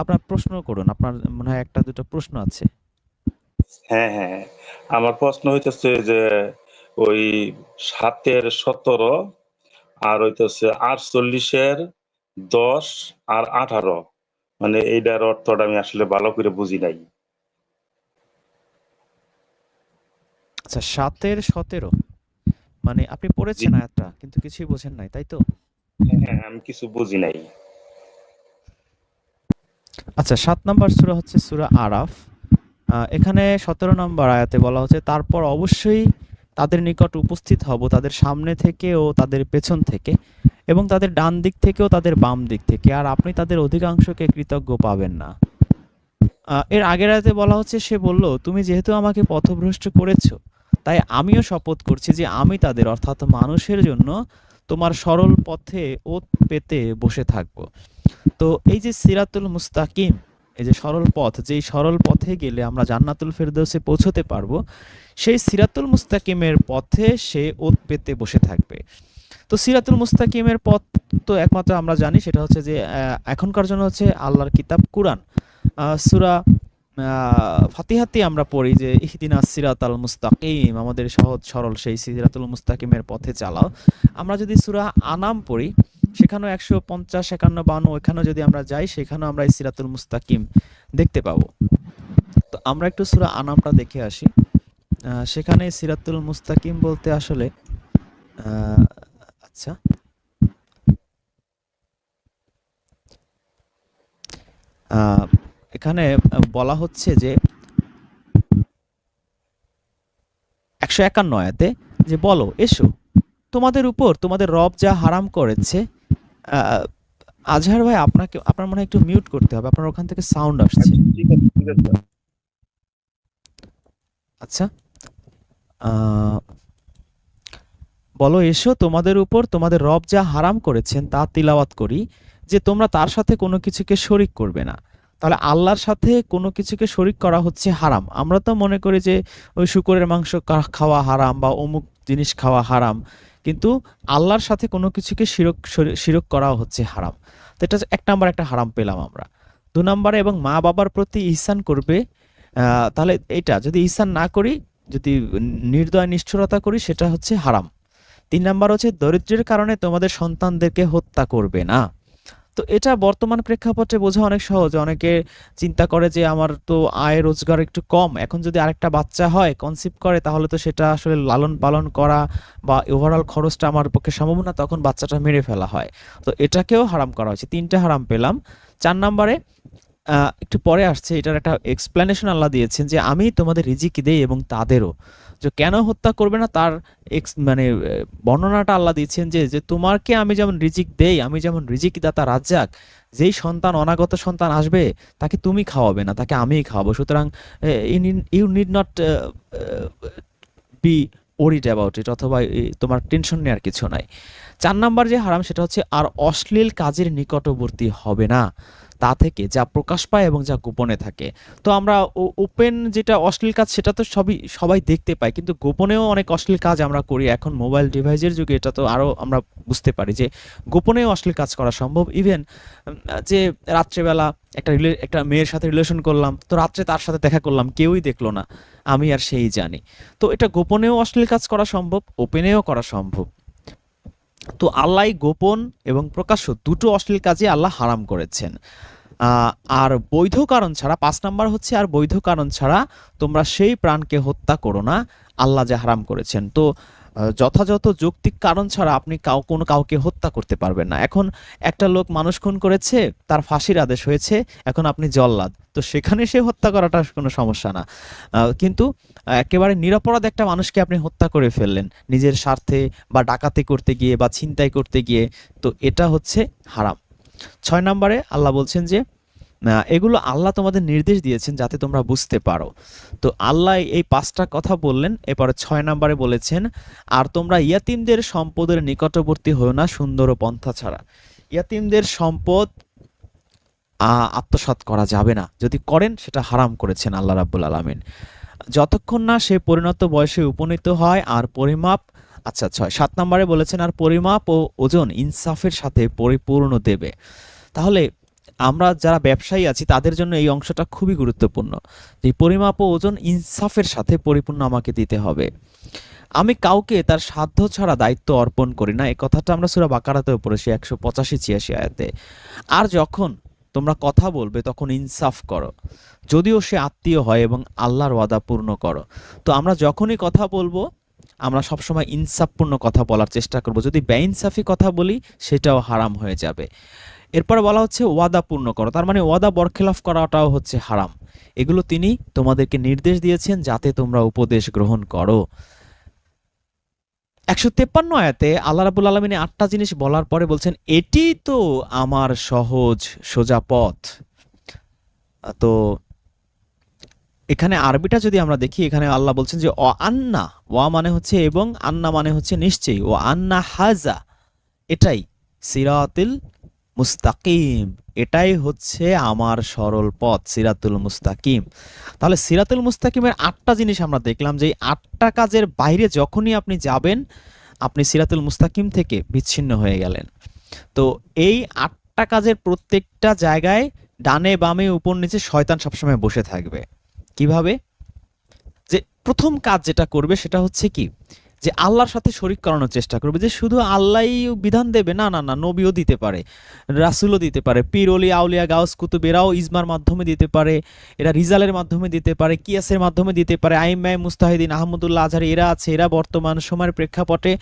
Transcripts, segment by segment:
আপনার প্রশ্ন করুন আপনার মনে হয় একটা দুটো প্রশ্ন আছে। হ্যাঁ হ্যাঁ আমার প্রশ্ন হইতেছে যে ওই সাতের সতেরো আর হইতেছে আটচল্লিশের দশ আর আঠারো। মানে এইটার অর্থটা আমি আসলে ভালো করে বুঝি নাই। আচ্ছা সাতের সতেরো মানে আপনি পড়েছেন আয়াতটা কিন্তু কিছুই বোঝেন নাই তাই তো? হ্যাঁ আমি কিছু বুঝি নাই। আচ্ছা সাত নম্বর সুরা হচ্ছে সুরা আরাফ। এখানে সতেরো নম্বর আয়াতে বলা হচ্ছে, তারপর অবশ্যই তাদের নিকট উপস্থিত হব তাদের সামনে থেকে ও তাদের পেছন থেকে এবং তাদের ডান দিক থেকেও তাদের বাম দিক থেকে, আর আপনি তাদের অধিকাংশকে কৃতজ্ঞ পাবেন না। এর আগের আয়াতে বলা হচ্ছে, সে বলল, তুমি যেহেতু আমাকে পথভ্রষ্ট করেছ, তাই আমিও শপথ করছি যে আমি তাদের, অর্থাৎ মানুষের জন্য তোমার সরল পথে ওত পেতে বসে থাকব। তো এই যে সিরাতুল মুস্তাকিম, এই যে সরল পথ, যেই সরল পথে গেলে আমরা জান্নাতুল ফেরদৌসে পৌঁছতে পারব, সেই সিরাতুল মুস্তাকিমের পথে সে ওত পেতে বসে থাকবে। তো সিরাতুল মুস্তাকিমের পথ তো একমাত্র আমরা জানি, সেটা হচ্ছে যে এখনকার জন্য হচ্ছে আল্লাহর কিতাব, কুরআন। সুরা ফাতিহাতে আমরা পড়ি যে, ইহদিনা সিরাত আল মুস্তাকিম, আমাদের সহজ সরল সেই সিরাতুল মুস্তাকিমের পথে চালাও। আমরা যদি সুরা আনাম পড়ি সেখানেও একশো পঞ্চাশ, একান্ন বান্ন ওইখানেও যদি আমরা যাই, সেখানেও আমরা এই সিরাতুল মুস্তাকিম দেখতে পাবো। তো আমরা একটু সূরা আনামটা দেখে আসি। সেখানে সিরাতুল মুস্তাকিম বলতে আসলে আচ্ছা। এখানে বলা হচ্ছে যে একশো একান্ন আয়াতে যে বলো, এসো, তোমাদের উপর তোমাদের রব যা হারাম করেছে আজহার ভাই আপনাকে আপনার মনে হয় একটু মিউট করতে হবে। আপনার ওখান থেকে সাউন্ড আসছে। আছে আচ্ছা বলো এসো তোমাদের উপর তোমাদের রব যা হারাম করেছেন তা তিলাওয়াত করি যে তোমরা তার সাথে কোনো কিছুকে শরিক করবে না। তাহলে আল্লাহর সাথে কোনো কিছুকে শরিক করা হচ্ছে হারাম। আমরা তো মনে করি যে ওই শুকরের মাংস খাওয়া হারাম বা অমুক জিনিস খাওয়া হারাম। কিন্তু আল্লাহর সাথে কোনো কিছুকে শিরক শরি- শিরক করা হচ্ছে হারাম। তো এটা এক নাম্বার একটা হারাম পেলাম আমরা। দু নম্বরে এবং মা বাবার প্রতি ইহসান করবে তাহলে এটা, যদি ইহসান না করি, যদি নির্দয় নিষ্ঠুরতা করি, সেটা হচ্ছে হারাম। তিন নাম্বার হচ্ছে, দরিদ্রের কারণে তোমাদের সন্তানদেরকে হত্যা করবে না। তো এটা বর্তমান প্রেক্ষাপটে বোঝা অনেক সহজ। অনেকে চিন্তা করে যে আমার তো আয় রোজগার একটু কম। এখন যদি আরেকটা বাচ্চা হয় কনসিভ করে, তাহলে তো সেটা আসলে লালন পালন করা বা ওভারঅল খরচটা আমার পক্ষে সম্ভব না, তখন বাচ্চাটা মেরে ফেলা হয়। তো এটাকেও হারাম করা হয়েছে। তিনটে হারাম পেলাম। চার নাম্বারে একটু পরে আসছে। এটার একটা এক্সপ্লেনেশন আল্লাহ দিয়েছেন যে, আমি তোমাদের রিজিক দেই এবং তাদেরও। যে কেন হত্যা করবে না, তার এক্স মানে বর্ণনাটা আল্লাহ দিচ্ছেন যে যে তোমারকে আমি যেমন রিজিক দেই, আমি যেমন রিজিক দাতা রাজ্জাক, যেই সন্তান, অনাগত সন্তান আসবে, তাকে তুমি খাওয়াবে না, তাকে আমিই খাওয়াবো। সুতরাং you need not be worried about it অথবা তোমার টেনশন নেওয়ার কিছু নাই। চার নাম্বার যে হারাম সেটা হচ্ছে, আর অশ্লীল কাজের নিকটবর্তী হবে না। তা থেকে যা প্রকাশ পায় এবং যা গোপনে থাকে। তো আমরা ওপেন যেটা অশ্লীল কাজ, সেটা তো সবই, সবাই দেখতে পাই কিন্তু গোপনেও অনেক অশ্লীল কাজ আমরা করি। এখন মোবাইল ডিভাইসের যুগে এটা তো আরও আমরা বুঝতে পারি যে, গোপনেও অশ্লীল কাজ করা সম্ভব। ইভেন যে রাত্রেবেলা একটা একটা মেয়ের সাথে রিলেশন করলাম, তো রাত্রে তার সাথে দেখা করলাম, কেউই দেখল না। আমি আর সেই জানি। তো এটা গোপনেও অশ্লীল কাজ করা সম্ভব, ওপেনেও করা সম্ভব। তো আল্লাহ গোপন এবং প্রকাশ্য দুটো অশ্লীল কাজে আল্লাহ হারাম করেছেন। আর বৈধ কারণ ছাড়া, পাঁচ নাম্বার হচ্ছে, আর বৈধ কারণ ছাড়া তোমরা সেই প্রাণকে হত্যা করো না, আল্লাহ যা হারাম করেছেন। তো যথাযথ যৌক্তিক কারণ ছাড়া আপনি কাউ, কোনো কাউকে হত্যা করতে পারবেন না। এখন একটা লোক মানুষ খুন করেছে, তার ফাঁসির আদেশ হয়েছে, এখন আপনি জল্লাদ। তো সেখানে সে হত্যা করাটা কোনো সমস্যা না। কিন্তু একেবারে নিরপরাধ একটা মানুষকে আপনি হত্যা করে ফেললেন, নিজের স্বার্থে বা ডাকাতি করতে গিয়ে বা ছিনতাই করতে গিয়ে, তো এটা হচ্ছে হারাম। ছয় নম্বরে আল্লাহ বলছেন যে এগুলো আল্লাহ তোমাদের নির্দেশ দিয়েছেন যাতে তোমরা বুঝতে পারো। তো আল্লাহ এই পাঁচটা কথা বললেন এরপরে ছয় নম্বরে বলেছেন আর তোমরা ইয়াতিমদের সম্পদের নিকটবর্তী হও না সুন্দর পন্থা ছাড়া। ইয়াতিমদের সম্পদ আহ, আত্মসাৎ করা যাবে না। যদি করেন সেটা হারাম করেছেন আল্লাহ রাব্বুল আলামিন। যতক্ষণ না সে পরিণত বয়সে উপনীত হয় আর পরিমাপ আচ্ছা ছয় সাত নম্বরে বলেছেন আর পরিমাপ ও ওজন ইনসাফের সাথে পরিপূর্ণ দেবে। তাহলে আমরা যারা ব্যবসায়ী আছি, তাদের জন্য এই অংশটা খুবই গুরুত্বপূর্ণ যে পরিমাপ ও ওজন ইনসাফের সাথে পরিপূর্ণ আমাকে দিতে হবে। আমি কাউকে তার সাধ্য ছাড়া দায়িত্ব অর্পণ করি না। এই কথাটা আমরা সুরা বাকারাতেও পড়েছি, একশো পঁচাশি ছিয়াশি আয়াতে। আর যখন তোমরা কথা বলবে, তখন ইনসাফ করো। যদিও সে আত্মীয় হয় এবং আল্লাহর ওয়াদা পূর্ণ করো। তো আমরা যখনই কথা বলব, আমরা সবসময় ইনসাফপূর্ণ কথা বলার চেষ্টা করব। যদি বেইনসাফি কথা বলি, সেটাও হারাম হয়ে যাবে। এরপর বলা হচ্ছে ওয়াদা পূর্ণ করো। তার মানে ওয়াদা বরখেলাফ করাটাও হচ্ছে হারাম। এগুলো তিনি তোমাদেরকে নির্দেশ দিয়েছেন যাতে তোমরা উপদেশ গ্রহণ করো। একশো তেপ্পান্ন আয়াতে আল্লাহ রাবুল আলমিনে আটটা জিনিস বলার পরে বলছেন, এটি তো আমার সহজ, সোজা পথ। তো এখানে আরবিটা যদি আমরা দেখি, এখানে আল্লাহ বলছেন যে অ আন্না। ওয়া মানে হচ্ছে এবং, আন্না মানে হচ্ছে নিশ্চয়ই। ও আন্না হাজা। এটাই, সিরাতিল মুস্তাকিম। এটাই হচ্ছে আমার সরল পথ, সিরাতুল মুস্তাকিম। তাহলে সিরাতুল মুস্তাকিমের আটটা জিনিস আমরা দেখলাম যে এই আটটা কাজের বাইরে যখনই আপনি যাবেন, আপনি সিরাতুল মুস্তাকিম থেকে বিচ্ছিন্ন হয়ে গেলেন। তো এই আটটা কাজের প্রত্যেকটা জায়গায় ডানে বামে, উপর নিচে শয়তান সবসময় বসে থাকবে। কীভাবে? যে প্রথম কাজ যেটা করবে সেটা হচ্ছে কি? যে আল্লাহর সাথে শরিক করানোর চেষ্টা করবে, যে শুধু আল্লাহই বিধান দেবে, না না না, নবীও দিতে পারে, রাসুলও দিতে পারে, পীর অলি আউলিয়া, গাউস, কুতুব, এরাও ইজমার মাধ্যমে দিতে পারে, এরা রিজালের মাধ্যমে দিতে পারে, কিয়াসের মাধ্যমে দিতে পারে আইমাই মুস্তাহিদিন, আহমদুল্লাহ আজহারি, এরা আছে, এরা বর্তমান সময়ের প্রেক্ষাপটে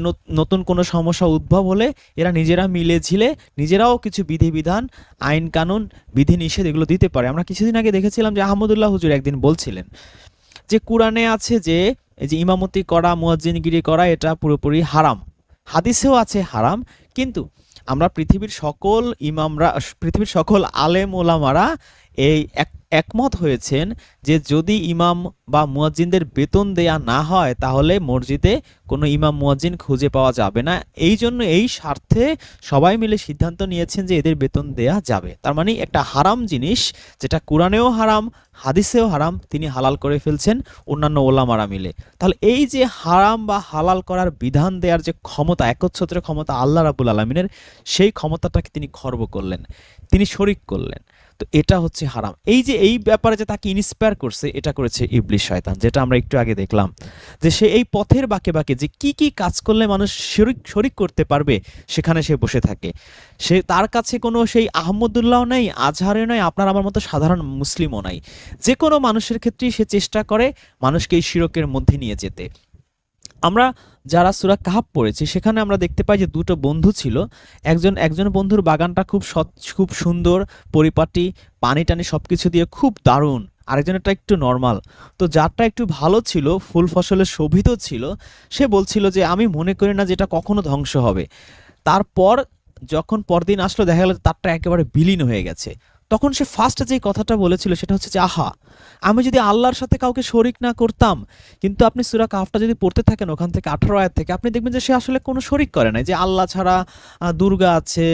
নত- নতুন কোনো সমস্যা উদ্ভব হলে এরা নিজেরা মিলে ঝিলে, নিজেরাও কিছু বিধিবিধান, আইন কানুন বিধি নিষেধ এগুলো দিতে পারে। আমরা কিছুদিন আগে দেখেছিলাম যে আহমদুল্লাহ হুজুর একদিন বলছিলেন যে, কোরআনে আছে যে এই যে ইমামতি করা, মুয়াজ্জিনগিরি করা, এটা পুরোপুরি হারাম। হাদিসেও আছে হারাম, কিন্তু আমরা পৃথিবীর সকল ইমামরা, পৃথিবীর সকল আলেম ওলামারা এই এক, একমত হয়েছেন যে যদি ইমাম বা মুয়াজ্জিনদের বেতন দেয়া না হয়, তাহলে মসজিদে কোনো ইমাম মুয়াজ্জিন খুঁজে পাওয়া যাবে না। এই জন্য এই স্বার্থে সবাই মিলে সিদ্ধান্ত নিয়েছেন যে এদের বেতন দেয়া যাবে। তার মানে একটা হারাম জিনিস, যেটা কোরআনেও হারাম, হাদিসেও হারাম, তিনি হালাল করে ফেলছেন অন্যান্য ওলামারা মিলে। তাহলে এই যে হারাম বা হালাল করার বিধান দেওয়ার যে ক্ষমতা একচ্ছত্রের ক্ষমতা আল্লাহ রাবুল আলমিনের, সেই ক্ষমতাটাকে তিনি খর্ব করলেন। তিনি শরিক করলেন। তো এটা হচ্ছে হারাম। এই যে এই ব্যাপারে যে তাকে ইন্সপায়ার করছে, এটা করেছে ইবলিশ শয়তান, যেটা আমরা একটু আগে দেখলাম। যে সে এই পথের বাঁকে বাঁকে যে কি কি কাজ করলে মানুষ শরিক শরিক করতে পারবে, সেখানে সে বসে থাকে। সে তার কাছে কোনো সেই আহমদুল্লাহ নেই, আজহারে নয় আপনার আমার মতো সাধারণ মুসলিমও নাই। যে কোনো মানুষের ক্ষেত্রেই সে চেষ্টা করে মানুষকে এই শিরকের মধ্যে নিয়ে যেতে। আমরা যারা সুরা কাহাব পড়েছি, সেখানে আমরা দেখতে পাই যে দুটো বন্ধু ছিল। একজন একজন বন্ধুর বাগানটা খুব খুব সুন্দর, পরিপাটি, পানি টানি সব কিছু দিয়ে খুব দারুণ। আরেকজনেরটা একটু নর্মাল তো যারটা একটু ভালো ছিল, ফুল ফসলে শোভিত ছিল, সে বলছিল যে, আমি মনে করি না যে এটা কখনো ধ্বংস হবে। তারপর যখন পরদিন আসলো, দেখা গেল তারটা একেবারে বিলীন হয়ে গেছে। তখন সে ফার্স্ট যে কথাটা বলেছিল সেটা হচ্ছে যে, আহা, আমি যদি আল্লাহর সাথে কাউকে শরিক না করতাম, কিন্তু আপনি সুরা কাফটা যদি পড়তে থাকেন ওখান থেকে আঠারো আয়াত থেকে, আপনি দেখবেন যে সে আসলে কোনো শরিক করে নাই যে আল্লাহ ছাড়া দুর্গা আছে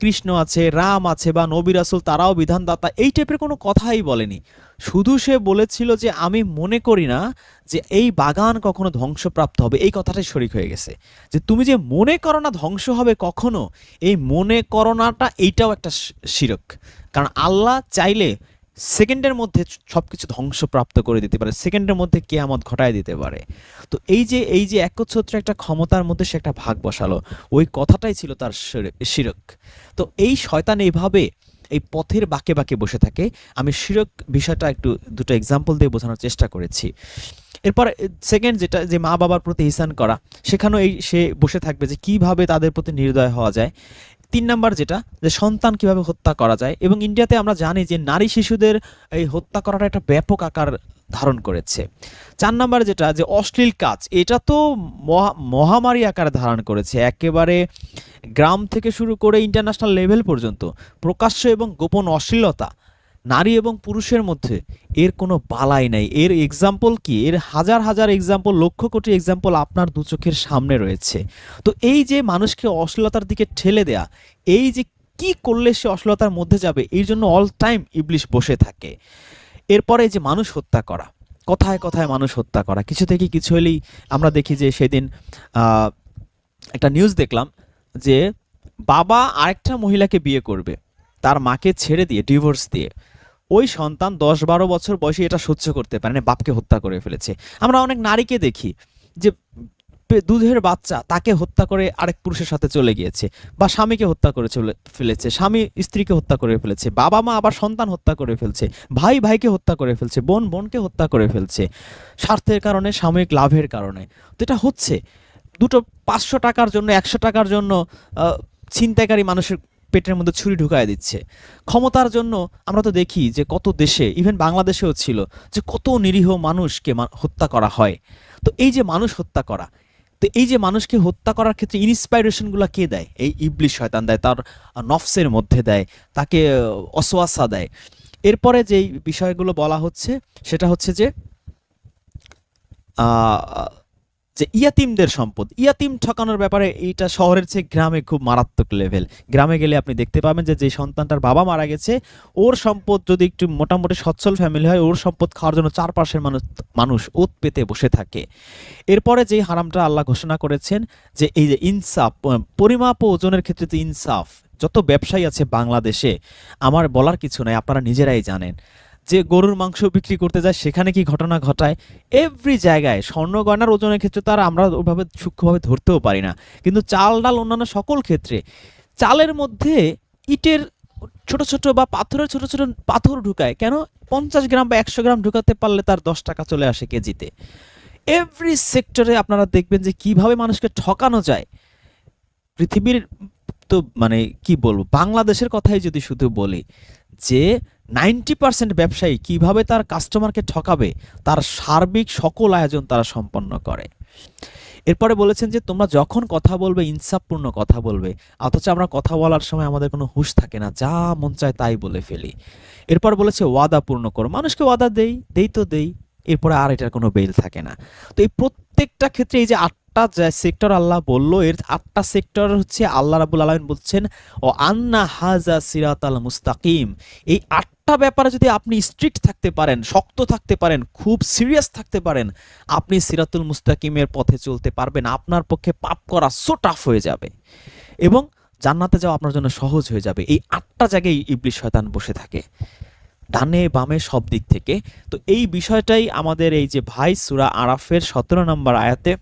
কৃষ্ণ আছে, রাম আছে বা নবী রাসুল তারাও বিধানদাতা, এই টাইপের কোনো কথাই বলেনি। শুধু সে বলেছিল যে আমি মনে করি না যে এই বাগান কখনো ধ্বংসপ্রাপ্ত হবে। এই কথাটাই শরিক হয়ে গেছে। যে তুমি যে মনে করো না ধ্বংস হবে কখনো, এই মনে করো নাটা এইটাও একটা শিরক। কারণ আল্লাহ চাইলে সেকেন্ডের মধ্যে সব কিছু ধ্বংসপ্রাপ্ত করে দিতে পারে, সেকেন্ডের মধ্যে কেয়ামত ঘটায় দিতে পারে। তো এই যে এই যে একচ্ছত্র একটা ক্ষমতার মধ্যে সে একটা ভাগ বসালো, ওই কথাটাই ছিল তার শির- শিরক। তো এই শয়তান এইভাবে এই পথের বাঁকে বাঁকে বসে থাকে। আমি শিরক বিষয়টা একটু, দুটো এক্সাম্পল দিয়ে বোঝানোর চেষ্টা করেছি। এরপর সেকেন্ড যেটা, যে মা বাবার প্রতি ইহসান করা, সেখানেও এই, সে বসে থাকবে যে কীভাবে তাদের প্রতি নির্দয় হওয়া যায়। তিন নাম্বার যেটা, যে সন্তান কীভাবে হত্যা করা যায় এবং ইন্ডিয়াতে আমরা জানি যে নারী শিশুদের এই হত্যা করাটা একটা ব্যাপক আকার ধারণ করেছে। চার নাম্বার যেটা, যে অশ্লীল কাজ, এটা তো মহা- মহামারী আকার ধারণ করেছে। একেবারে গ্রাম থেকে শুরু করে ইন্টারন্যাশনাল লেভেল পর্যন্ত প্রকাশ্য এবং গোপন অশ্লীলতা নারী এবং পুরুষের মধ্যে এর কোনো বালাই নাই। এর এক্সাম্পল কি? এর হাজার হাজার এক্সাম্পল লক্ষ কোটি এক্সাম্পল আপনার দু চোখের সামনে রয়েছে। তো এই যে মানুষকে অশ্লীলতার দিকে ঠেলে দেয়া, এই যে কি করলে সে অশ্লীলতার মধ্যে যাবে এই জন্য অল টাইম ইবলিশ বসে থাকে। এরপরে যে মানুষ হত্যা করা, কথায় কথায় মানুষ হত্যা করা। কিছু থেকে কিছু হলেই আমরা দেখি যে সেদিন একটা নিউজ দেখলাম যে বাবা আরেকটা মহিলাকে বিয়ে করবে, তার মাকে ছেড়ে দিয়ে ডিভোর্স দিয়ে। ওই সন্তান দশ বারো বছর বয়সে এটা সহ্য করতে পারে না, বাপকে হত্যা করে ফেলেছে। আমরা অনেক নারীকে দেখি যে দুধের বাচ্চা তাকে হত্যা করে আরেক পুরুষের সাথে চলে গিয়েছে বা স্বামীকে হত্যা করে চলে ফেলেছে, স্বামী স্ত্রীকে হত্যা করে ফেলেছে বাবা মা আবার সন্তান হত্যা করে ফেলছে ভাই ভাইকে হত্যা করে ফেলছে বোন বোনকে হত্যা করে ফেলছে, স্বার্থের কারণে, সাময়িক লাভের কারণে। তো এটা হচ্ছে। দুটো পাঁচশো টাকার জন্য, একশো টাকার জন্য ছিনতাইকারী মানুষের পেটের মধ্যে ছুরি ঢুকায় দিচ্ছে। ক্ষমতার জন্য আমরা তো দেখি যে কত দেশে ইভেন বাংলাদেশেও ছিল, যে কত নিরীহ মানুষকে হত্যা করা হয়। তো এই যে মানুষ হত্যা করা, তো এই যে মানুষকে হত্যা করার ক্ষেত্রে ইন্সপাইরেশনগুলো কে দেয়? এই ইবলিশ শয়তান দেয়, তার নফসের মধ্যে দেয়, তাকে অসোয়াসা দেয়। এরপরে যেই বিষয়গুলো বলা হচ্ছে, সেটা হচ্ছে যে যে ইয়াতিমদের সম্পদ, ইয়াতিম ঠকানোর ব্যাপারে এইটা শহরের চেয়ে গ্রামে খুব মারাত্মক লেভেল গ্রামে গেলে আপনি দেখতে পাবেন যে যে সন্তানটার বাবা মারা গেছে, ওর সম্পদ যদি একটু মোটামুটি সচ্ছল ফ্যামিলি হয়, ওর সম্পদ খাওয়ার জন্য চারপাশের মানুষ মানুষ ওত পেতে বসে থাকে। এরপরে যেই হারামটা আল্লাহ ঘোষণা করেছেন যে, এই যে ইনসাফ পরিমাপ ওজনের ক্ষেত্রে যে ইনসাফ, যত ব্যবসায়ী আছে বাংলাদেশে, আমার বলার কিছু নাই, আপনারা নিজেরাই জানেন। যে গরুর মাংস বিক্রি করতে যায়, সেখানে কি ঘটনা ঘটায়? এভরি জায়গায় স্বর্ণ গয়নার ওজনের ক্ষেত্রে তার আমরা ওইভাবে সূক্ষ্মভাবে ধরতেও পারি না। কিন্তু চাল, ডাল অন্যান্য সকল ক্ষেত্রে চালের মধ্যে ইটের ছোট ছোট বা পাথরের ছোট ছোট পাথর ঢুকায়। কেন? পঞ্চাশ গ্রাম বা একশো গ্রাম ঢুকাতে পারলে তার দশ টাকা চলে আসে কেজিতে। এভরি সেক্টরে আপনারা দেখবেন যে কীভাবে মানুষকে ঠকানো যায়। পৃথিবীর তো মানে কি বলব? বাংলাদেশের কথাই যদি শুধু বলি যে নাইনটি পার্সেন্ট ব্যবসায়ী কীভাবে তার কাস্টমারকে ঠকাবে, তার সার্বিক সকল আয়োজন তারা সম্পন্ন করে। এরপরে বলেছেন যে, তোমরা যখন কথা বলবে, ইনসাফপূর্ণ কথা বলবে, অথচ আমরা কথা বলার সময় আমাদের কোনো হুঁশ থাকে না, যা মন চায় তাই বলে ফেলি। এরপর বলেছে, ওয়াদা পূর্ণ করো। মানুষকে ওয়াদা দেই দেই তো দেই, এরপরে আর এটার কোনো বেল থাকে না। তো এই প্রত্যেকটা ক্ষেত্রে এই যে আটটা সেক্টর আল্লাহ বলল, এর আটটা সেক্টর হচ্ছে আল্লাহ রাবুল আলমিন বলছেন, ও আন্না হাজা সিরাত আল মুস্তাকিম। এই আটটা ব্যাপারে যদি আপনি স্ট্রিক্ট থাকতে পারেন, শক্ত থাকতে পারেন, খুব সিরিয়াস থাকতে পারেন, আপনি সিরাতুল মুস্তাকিমের পথে চলতে পারবেন, আপনার পক্ষে পাপ করা সো টাফ হয়ে যাবে। এবং জান্নাতে যাওয়া আপনার জন্য সহজ হয়ে যাবে। এই আটটা জায়গায় ইবলিশ শয়তান বসে থাকে, ডানে বামে সব দিক থেকে। তো এই বিষয়টাই আমাদের এই যে ভাই, সুরা আরাফের সতেরো নম্বর আয়াতে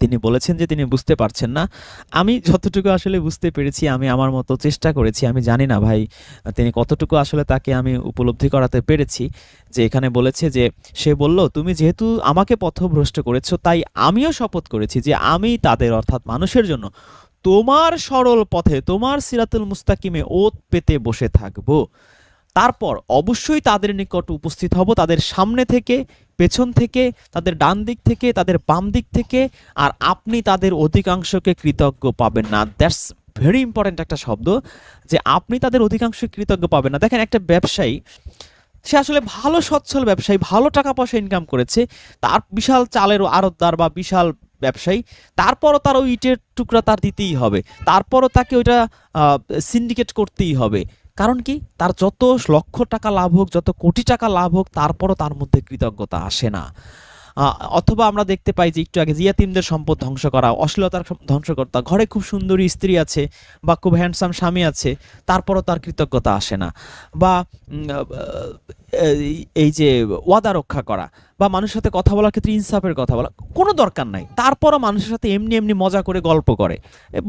তিনি বলেছেন যে তিনি বুঝতে পারছেন না। আমি যতটুকু আসলে বুঝতে পেরেছি, আমি আমার মতো চেষ্টা করেছি, আমি জানি না ভাই, তিনি কতটুকু আসলে তাকে আমি উপলব্ধি করাতে পেরেছি। যে এখানে বলেছে যে, সে বলল, তুমি যেহেতু আমাকে পথভ্রষ্ট করেছ, তাই আমিও শপথ করেছি যে আমি তাদের, অর্থাৎ মানুষের জন্য, তোমার সরল পথে, তোমার সিরাতুল মুস্তাকিমে ওত পেতে বসে থাকব। তারপর অবশ্যই তাদের নিকট উপস্থিত হব, তাদের সামনে থেকে পেছন থেকে, তাদের ডান দিক থেকে, তাদের বাম দিক থেকে, আর আপনি তাদের অধিকাংশকে কৃতজ্ঞ পাবেন না। দ্যাটস ভেরি ইম্পর্ট্যান্ট একটা শব্দ, যে আপনি তাদের অধিকাংশ কৃতজ্ঞ পাবেন না। দেখেন একটা ব্যবসায়ী, সে আসলে ভালো, সচ্ছল ব্যবসায়ী, ভালো টাকা পয়সা ইনকাম করেছে, তার বিশাল চালের আড়তদার বা বিশাল ব্যবসায়ী, তারপরও তার ওই ইটের টুকরা তার দিতেই হবে, তারপরও তাকে ওইটা সিন্ডিকেট করতেই হবে। কারণ কি? তার যত লক্ষ টাকা লাভ হোক, যত কোটি টাকা লাভ হোক, তারপরও তার মধ্যে কৃতজ্ঞতা আসে না। অথবা আমরা দেখতে পাই যে, একটু আগে জিয়াতিমদের সম্পদ ধ্বংস করা, অশ্লীলতার সম- ধ্বংস করা ঘরে খুব সুন্দরী স্ত্রী আছে বা খুব হ্যান্ডসাম স্বামী আছে, তারপরও তার কৃতজ্ঞতা আসে না। বা এই যে ওয়াদা রক্ষা করা বা মানুষের সাথে কথা বলার ক্ষেত্রে ইনসাফের কথা বলা, কোনো দরকার নাই। তারপরও মানুষের সাথে এমনি এমনি মজা করে গল্প করে।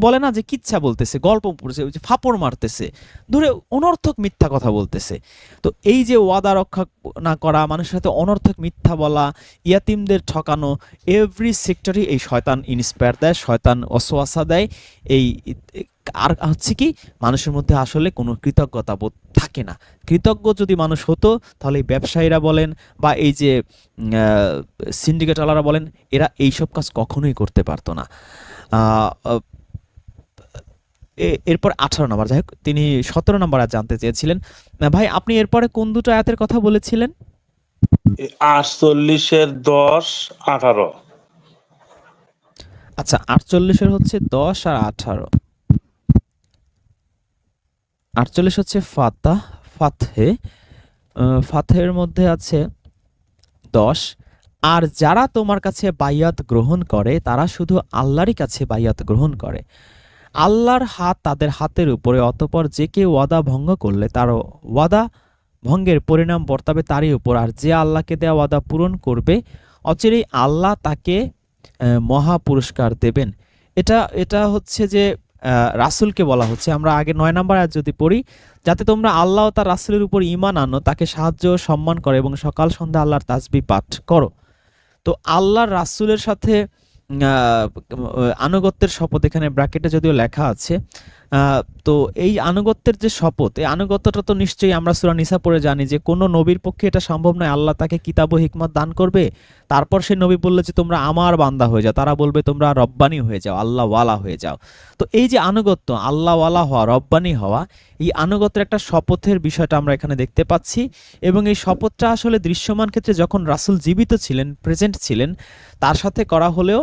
বলে না যে কিচ্ছা বলতেছে, গল্প পড়ছে ফাপড় মারতেছে, ধরে অনর্থক মিথ্যা কথা বলতেছে। তো এই যে ওয়াদা রক্ষা না করা, মানুষের সাথে অনর্থক মিথ্যা বলা, ইয়াতিমদের ঠকানো এভরি সেক্টরে এই শয়তান ইন্সপায়ার দেয়, শয়তান অসোয়াসা দেয়, এই আর হচ্ছে কি মানুষের মধ্যে আসলে কোনো কৃতজ্ঞতা বোধ থাকে না। কৃতজ্ঞ যদি মানুষ হতো তাহলে এই ব্যবসায়ীরা বলেন বা এই যে সিন্ডিকেটওয়ালারা বলেন এরা এইসব কাজ কখনোই করতে পারতো না। এরপর আঠারো নম্বর যাই হোক তিনি সতেরো নম্বর আর জানতে চেয়েছিলেন। ভাই আপনি এরপরে কোন দুটো আয়াতের কথা বলেছিলেন? আটচল্লিশের দশ আঠারো। আচ্ছা আটচল্লিশের হচ্ছে দশ আর আঠারো। আটচল্লিশ হচ্ছে ফাতা, ফাতহে ফাতহের মধ্যে আছে দশ। আর যারা তোমার কাছে বাইয়াত গ্রহণ করে, তারা শুধু আল্লাহরই কাছে বাইয়াত গ্রহণ করে। আল্লাহর হাত তাদের হাতের উপরে, অতপর যে কেউ ওয়াদা ভঙ্গ করলে তার ওয়াদা ভঙ্গের পরিণাম বর্তাবে তারই উপর। আর যে আল্লাহকে দেওয়া ওয়াদা পূরণ করবে, অচিরেই আল্লাহ তাকে মহা পুরস্কার দেবেন। এটা এটা হচ্ছে যে রাসূলকে বলা হচ্ছে। আমরা আগে নয় নম্বর আয়াত যদি পড়ি, যাতে তোমরা আল্লাহ তার রাসুলের উপর ইমান আনো, তাকে সাহায্য সম্মান করো এবং সকাল সন্ধ্যা আল্লাহর তাজবি পাঠ করো। তো আল্লাহর রাসুলের সাথে আনুগত্যের শপথ এখানে ব্র্যাকেটে যদিও লেখা আছে তো এই আনুগত্যের যে শপথ, এই আনুগত্যটা তো নিশ্চয়ই আমরা সূরা নিসা পড়ে জানি যে কোনো নবীর পক্ষে এটা সম্ভব নয়। আল্লাহ তাকে কিতাব ও হিকমত দান করবে, তারপর সে নবী বললে যে তোমরা আমার বান্দা হয়ে যাও। তারা বলবে, তোমরা রব্বানি হয়ে যাও আল্লাহ ওয়ালা হয়ে যাও। তো এই যে আনুগত্য আল্লাহ ওয়ালা হওয়া, রব্বানি হওয়া, এই আনুগত্যের একটা শপথের বিষয়টা আমরা এখানে দেখতে পাচ্ছি এবং এই শপথটা আসলে দৃশ্যমান ক্ষেত্রে যখন রাসুল জীবিত ছিলেন, প্রেজেন্ট ছিলেন, তার সাথে করা হলেও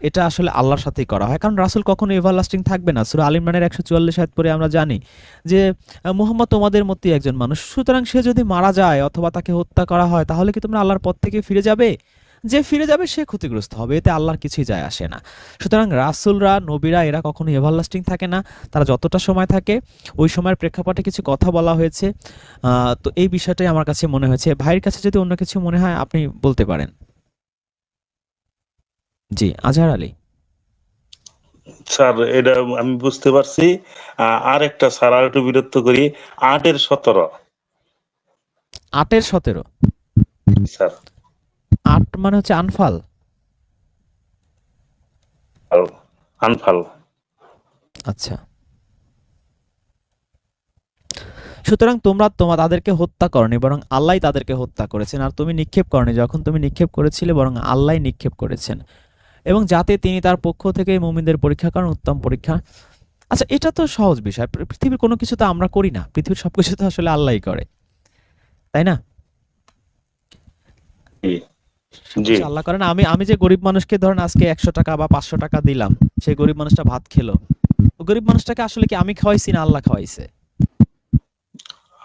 এটা আসলে আল্লাহর সাথেই করা হয়। কারণ রাসুল কখনো এভারলাস্টিং থাকবে না। সূরা আল একশো চুয়াল্লিশ আয়াত পরে আমরা জানি যে মুহাম্মদ তোমাদের মধ্যেই একজন মানুষ। সুতরাং সে যদি মারা যায় অথবা তাকে হত্যা করা হয়, তাহলে কি তোমরা আল্লাহর পথ থেকে ফিরে যাবে? যে ফিরে যাবে, সে ক্ষতিগ্রস্ত হবে। এতে আল্লাহর কিছুই যায় আসে না। সুতরাং রাসূলরা, নবীরা, এরা কখনো এভারলাস্টিং থাকে না। তারা যতটা সময় থাকে, ওই সময়ের প্রেক্ষাপটে কিছু কথা বলা হয়েছে। তো এই বিষয়টাই আমার কাছে মনে হয়েছে। ভাইয়ের কাছে যদি অন্য কিছু মনে হয়, আপনি বলতে পারেন। জি আজহার আলী। স্যার এটা আমি বুঝতে পারছি। আর একটা স্যার আর একটু বিরক্ত করি। আটের সতেরো। আটের সতেরো? স্যার। আট মানে হচ্ছে আনফাল? আনফাল। আচ্ছা। সুতরাং তোমরা তোমা তাদেরকে হত্যা করনি বরং আল্লাহ তাদেরকে হত্যা করেছেন। আর তুমি নিক্ষেপ করনি। যখন তুমি নিক্ষেপ করেছিলে বরং আল্লাহ নিক্ষেপ করেছেন। এবং যাতে তিনি তার পক্ষ থেকে মুমিনদের পরীক্ষা করেন উত্তম পরীক্ষা। আচ্ছা এটা তো সহজ বিষয়। পৃথিবীর কোনো কিছু তো আমরা করি না। পৃথিবীর সবকিছু তো আসলে আল্লাহই করে। তাই না? আল্লাহ করেন। আমি আমি যে গরিব মানুষকে ধরেন আজকে একশো টাকা বা পাঁচশো টাকা দিলাম সেই গরিব মানুষটা ভাত খেলো। গরিব মানুষটাকে আসলে কি আমি খাওয়াইছি না আল্লাহ খাওয়াইছে?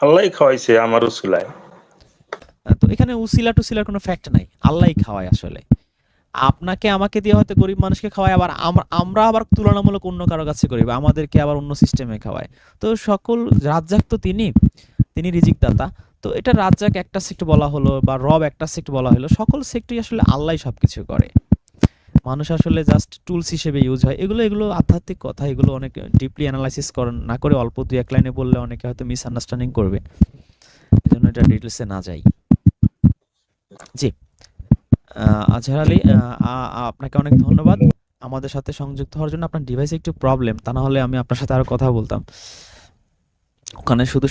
আল্লাহ খাওয়াইছে আমার উসুলায়। তো এখানে উসিলা টুসিলার কোনো ফ্যাক্ট নাই। আল্লাহই খাওয়ায় আসলে। আপনাকে আমাকে দিয়ে হয়তো গরিব মানুষকে খাওয়ায়, আবার আম- আমরা আবার তুলনামূলক অন্য কারও কাছে গরিব, আমাদেরকে আবার অন্য সিস্টেমে খাওয়ায়। তো সকল রাজ্জাক তো তিনি তিনি রিজিক দাতা। তো এটা রাজ্জাক একটা সেক্ট বলা হলো বা রব একটা সেক্ট বলা হলো, সকল সেক্টই আসলে আল্লাহই সবকিছু করে। মানুষ আসলে জাস্ট টুলস হিসেবে ইউজ হয়। এগুলো এগুলো আধ্যাত্মিক কথা, এগুলো অনেক ডিপলি অ্যানালাইসিস করেন, না করে অল্প দুই এক লাইনে বললে অনেকে হয়তো মিস আন্ডারস্ট্যান্ডিং করবে। এই জন্য এটা ডিটেলসে না যাই। জি। আজহার আলী আপনাকে অনেক ধন্যবাদ। আমাদের সাথে সংযুক্ত হওয়ার জন্য আপনার ডিভাইসে একটু প্রবলেম তা না হলে আমি আপনার সাথে আরও কথা বলতাম। ওখানে শুধু